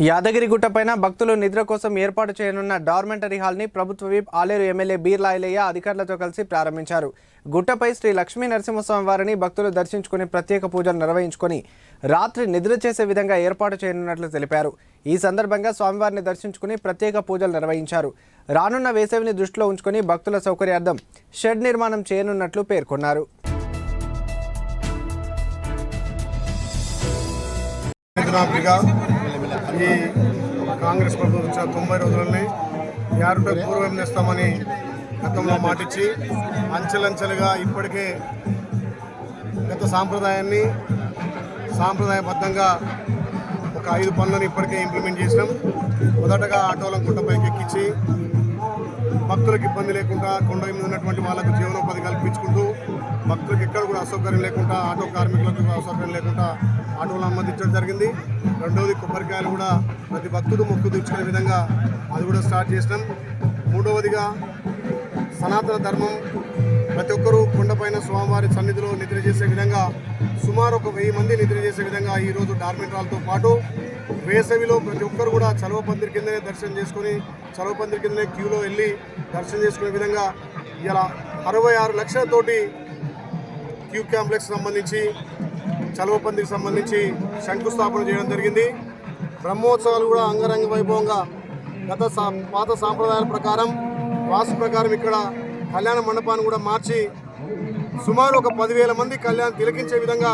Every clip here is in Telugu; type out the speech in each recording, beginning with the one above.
యాదగిరిగుట్టపైన భక్తులు నిద్ర కోసం ఏర్పాటు చేయనున్న డార్మెంటరీ హాల్ని ప్రభుత్వ విప్ ఆలేరు ఎమ్మెల్యే బీర్లాయలయ్య అధికారులతో కలిసి ప్రారంభించారు. గుట్టపై శ్రీ లక్ష్మీ నరసింహస్వామి వారిని భక్తులు దర్శించుకుని ప్రత్యేక పూజలు నిర్వహించుకొని రాత్రి నిద్ర చేసే విధంగా ఏర్పాటు చేయనున్నట్లు తెలిపారు. ఈ సందర్భంగా స్వామివారిని దర్శించుకుని ప్రత్యేక పూజలు నిర్వహించారు. రానున్న వేసవిని దృష్టిలో ఉంచుకొని భక్తుల సౌకర్యార్థం షెడ్ నిర్మాణం చేయనున్నట్లు పేర్కొన్నారు. ఈ కాంగ్రెస్ ప్రభుత్వం వచ్చిన తొంభై రోజులని యారుట పూర్వం చేస్తామని గతంలో మాటిచ్చి అంచెలంచెలుగా ఇప్పటికే గత సాంప్రదాయాన్ని సాంప్రదాయబద్ధంగా ఒక ఐదు పనులను ఇప్పటికే ఇంప్లిమెంట్ చేసినాం. మొదటగా ఆటోలను గుట్టపైకి ఎక్కించి భక్తులకు ఇబ్బంది లేకుండా కొండ మీద ఉన్నటువంటి వాళ్ళకు జీవనోపాధి కల్పించుకుంటూ భక్తులకు ఎక్కడ కూడా అసౌకర్యం లేకుండా ఆటో కార్మికులకు అసౌకర్యం లేకుండా ఆటోలు అనుమతించడం జరిగింది. రెండవది కొబ్బరికాయలు కూడా ప్రతి భక్తుడు మొక్కు తెచ్చుకునే విధంగా అది కూడా స్టార్ట్ చేసినాం. మూడవదిగా సనాతన ధర్మం. ప్రతి ఒక్కరూ కొండపైన స్వామివారి సన్నిధిలో నిద్ర చేసే విధంగా సుమారు ఒక వెయ్యి మంది నిద్ర చేసే విధంగా ఈరోజు డార్మెంట్రాలతో పాటు వేసవిలో ప్రతి ఒక్కరు కూడా చలవ పందిరి కిందనే దర్శనం చేసుకొని చలవ పందిరి కిందనే క్యూలో వెళ్ళి దర్శనం చేసుకునే విధంగా ఇలా అరవై ఆరు లక్షలతోటి క్యూ కాంప్లెక్స్ సంబంధించి చలవ పందికి సంబంధించి శంకుస్థాపన చేయడం జరిగింది. బ్రహ్మోత్సవాలు కూడా అంగరంగ వైభవంగా గత సా పాత సాంప్రదాయాల ప్రకారం వాసు ప్రకారం ఇక్కడ కళ్యాణ మండపాన్ని కూడా మార్చి సుమారు ఒక పదివేల మంది కళ్యాణం తిలకించే విధంగా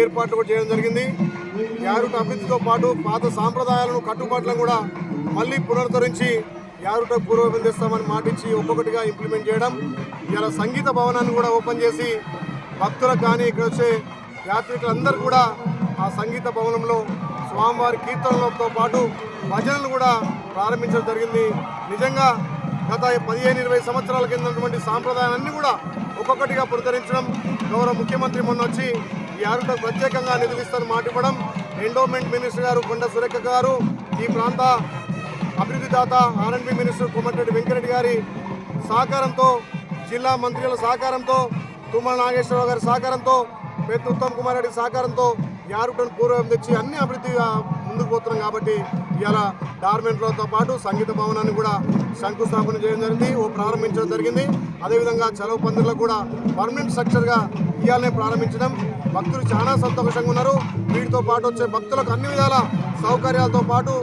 ఏర్పాట్లు కూడా చేయడం జరిగింది. యారుట అభివృద్ధితో పాటు పాత సాంప్రదాయాలను కట్టుబాట్లను కూడా మళ్ళీ పునరుద్ధరించి యారుట పూర్వం తెస్తామని మాటించి ఒక్కొక్కటిగా ఇంప్లిమెంట్ చేయడం. ఇలా సంగీత భవనాన్ని కూడా ఓపెన్ చేసి భక్తులకు కానీ ఇక్కడ వచ్చే యాత్రికులందరూ కూడా ఆ సంగీత భవనంలో స్వామివారి కీర్తనలతో పాటు భజనలు కూడా ప్రారంభించడం జరిగింది. నిజంగా గత పదిహేను ఇరవై సంవత్సరాల కిందటువంటి సాంప్రదాయాలన్నీ కూడా ఒక్కొక్కటిగా పునరుద్ధరించడం గౌరవ ముఖ్యమంత్రి మొన్న వచ్చి ఈ ఆరుట ప్రత్యేకంగా నిధులిస్తారని మాట ఇవ్వడం ఎండోమెంట్ మినిస్టర్ గారు కొండ సురేఖ గారు ఈ ప్రాంత అభివృద్ధి దాత ఆర్ఎండ్బి మినిస్టర్ కోమటిరెడ్డి వెంకరెడ్డి గారి సహకారంతో జిల్లా మంత్రుల సహకారంతో తుమ్మల నాగేశ్వరరావు గారి సహకారంతో పెద్ద ఉత్తమ్ కుమార్ రెడ్డి సహకారంతో యారుటన్ పూర్వం తెచ్చి అన్ని అభివృద్ధిగా ముందుకు పోతున్నాం కాబట్టి ఇలా డార్మెంట్లతో పాటు సంగీత భవనాన్ని కూడా శంకుస్థాపన చేయడం జరిగింది. ఓ ప్రారంభించడం జరిగింది. అదేవిధంగా చలవ పందిర్లకు కూడా పర్మనెంట్ స్ట్రక్చర్గా ఇవాళనే ప్రారంభించడం. భక్తులు చాలా సంతోషంగా ఉన్నారు. వీటితో పాటు వచ్చే భక్తులకు అన్ని విధాల సౌకర్యాలతో పాటు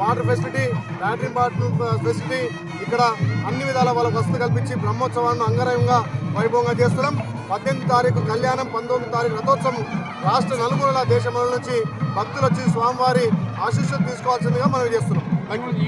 water facility latrine bathroom facility ఇక్కడ అన్ని విధాల వాళ్ళకు వసతి కల్పించి బ్రహ్మోత్సవాన్ని అంగరంగంగా వైభవంగా చేస్తున్నాం. పద్దెనిమిది తారీఖు కళ్యాణం పంతొమ్మిది తారీఖు రథోత్సవం రాష్ట్ర నలుమూలల దేశముల నుంచి భక్తులు వచ్చి స్వామివారి ఆశీస్సులు తీసుకోవాల్సిందిగా మనం చేస్తున్నాం.